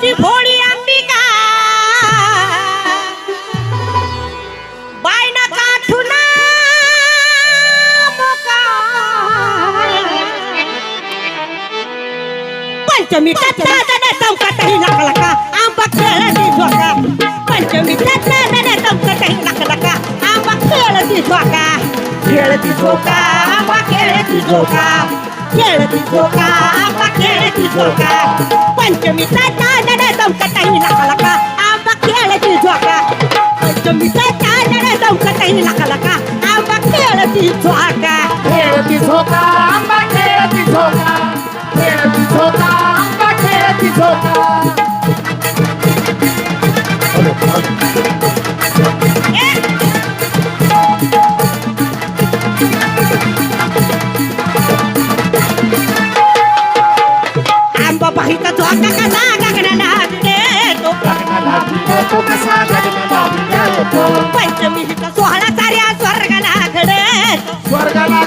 আজ ভরি আম্বিকা বাইনা কাঠুনা पंचमी तत्ता दने तम कतही लक लका आम बखेल दी झोका पंचमी तत्ता दने तम कतही लक लका आम बखेल दी झोका खेल दी झोका आम बखेल दी झोका खेळती झोका आंबा खेळती झोका पंचमी दादा चौकातही लका आंबा खेळती झोका पंचमी दादा चौकातही लका आंबा खेळती झोका खेळती झोका आंबा खेळती झोका खेळती झोका आंबा खेळती झोका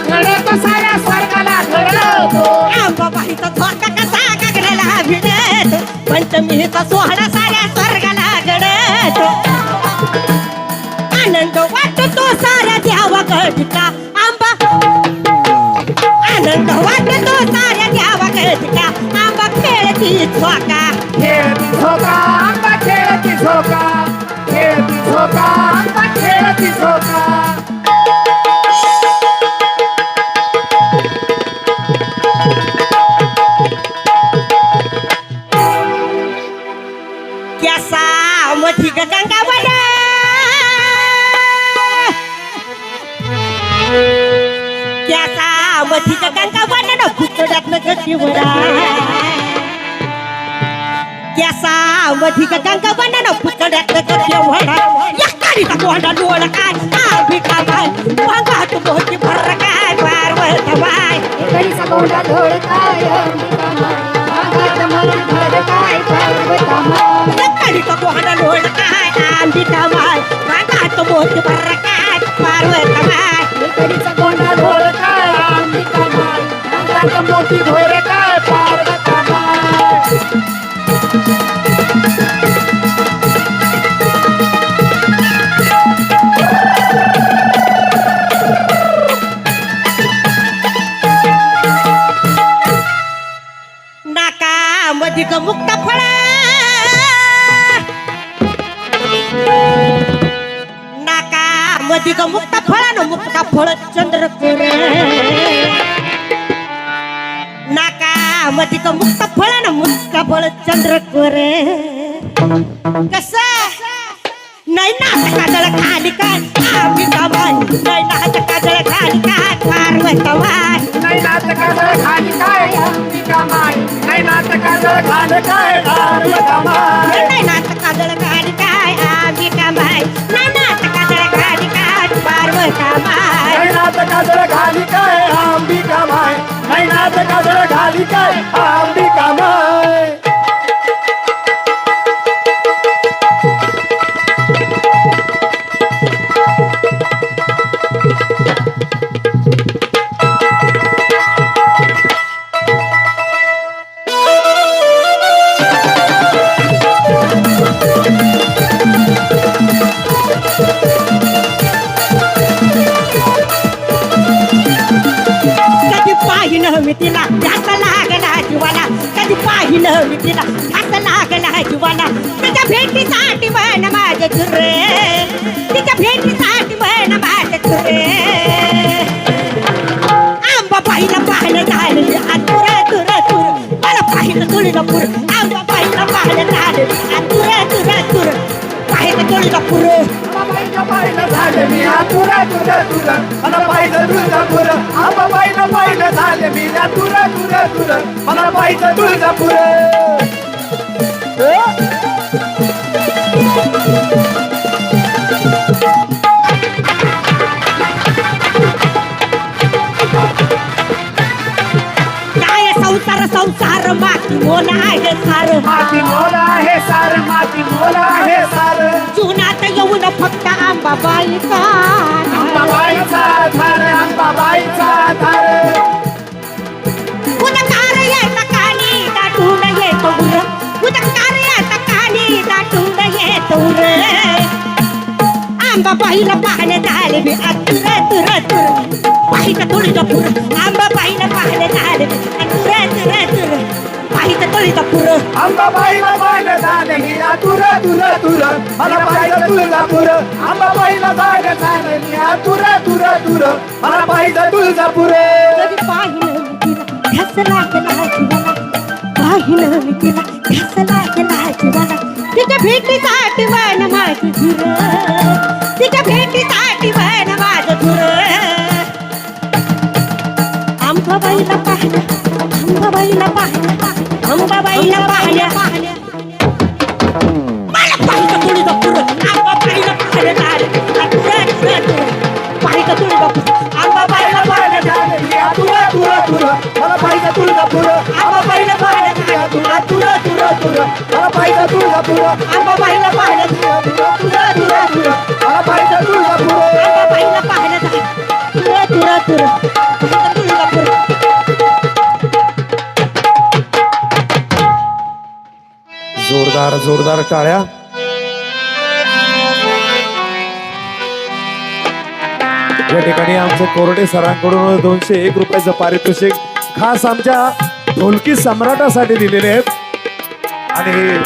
घडतो साऱ्या स्वर्गाला घडतो आंबा पाहिता झोका कसा गगनाला भिडतो? पंचमीचा सोहळा साऱ्या स्वर्गाला घडतो. आनंद वाटतो साऱ्या द्यावा घडका आंबा. आनंद वाटतो साऱ्या द्यावा घडका आंबा खेळती झोका. खेळती झोका आंबा खेळती झोका. खेळती झोका आंबा खेळती झोका. पुतड्यात न मधी पुतड्यात न गती कोंडा काय आ भिका बाय वांगा तो मोठी भर काय पार्वत बाय करीचा गोंडा धोड काय अंगात काय पर्वतामाय या बाय वांगा तो मोठी भर काय पार्वत बाय नाका. मध्ये ग मुक्त फळ फळ चंद्रपूर नाका. मध्ये ग मुक्त फळ फळ चंद्रपूर कस? नाही नाच काजळ खाली काय आम्ही कमाल नाही काजळ खाली काय नाही काजळ खाली अंबिका माय नाही नाच काजळ खाली काय पार्वतामाय नाही नाच काजळ खाली काय आम्ही कमाय नाही नाच काजळ खाली काय पार्वत माय नाही नाच काजळ खाली काय नाही नाच काजळ माय पाहिलं मी तिला ध्यास लागला जीवाला. कधी पाहिलं मी तिला ध्यास लागला जीवाला. तिच्या भेटीसाठी म्हण माझे चुरे. तिच्या भेटीसाठी म्हण माझे चुरे. आंबा पाहिलं पाहिलं झाले आतुर तुर तुर मला पाहिलं तुळजापूर आंबा पाहिलं पाहिलं झाले आतुर तुर तुर पाहिलं तुळजापूर बाईचं पाहिलं झालं मी तुरा तुरा तुरा मला पाहिलं तुळजापूर आंबा झालं मी तुरा तुरा तुरा. मला पाहिलं तुळजापूर. काय संसार संसार माती मोला आहे सार. माती मोला आहे सार माती मोला आहे सार. येऊन फक्त आंबाबाईचा अंबाबाईचा आंबाबाईला पाहणे झाले मी. अतुर तुर तुर पाहिलं तुळजापूर आंबाबाईला पाहणे झाले मी. अतुर तुर तुर पाहिलं तुळजापूर अंबाबाईला पाहिलं झालं मी. तुर तुर तुर मला पाहिलं तुळजापूर अंबाबाईला पाहिलं झालं मी. तुर तुर तुर मला पाहिलं तुळजापूर पाहिलं ध्यास लागला जीवाला पाहिलं तिला ध्यास लागला जीवाला तिच्या भेटीसाठी वन माझं झुर वन माझं झुर अंबाबाईला पाहिलं अंबाबाईला पाहिलं अंबाबाईला पाहिलं मला पाहिलं तुळजापूर अंबाबाईला पाहिलं झालं पाहिलं तुळजापूर अंबाबाईला पाहिलं झालं तुर तुर तुर मला पाहिलं तुळजापूर अंबाबाईला पाहिलं तुर तुर तुर तुर मला पाहिलं तुळजापूर अंबाबाईला पाहिलं तुर तुर तुर तुर मला जोरदार जोरदार टाळ्या. या ठिकाणी आमचे कोरडे सरांकडून दोनशे एक रुपयाचं पारितोषिक खास आमच्या ढोलकी सम्राटासाठी दिलेले आहेत. आणि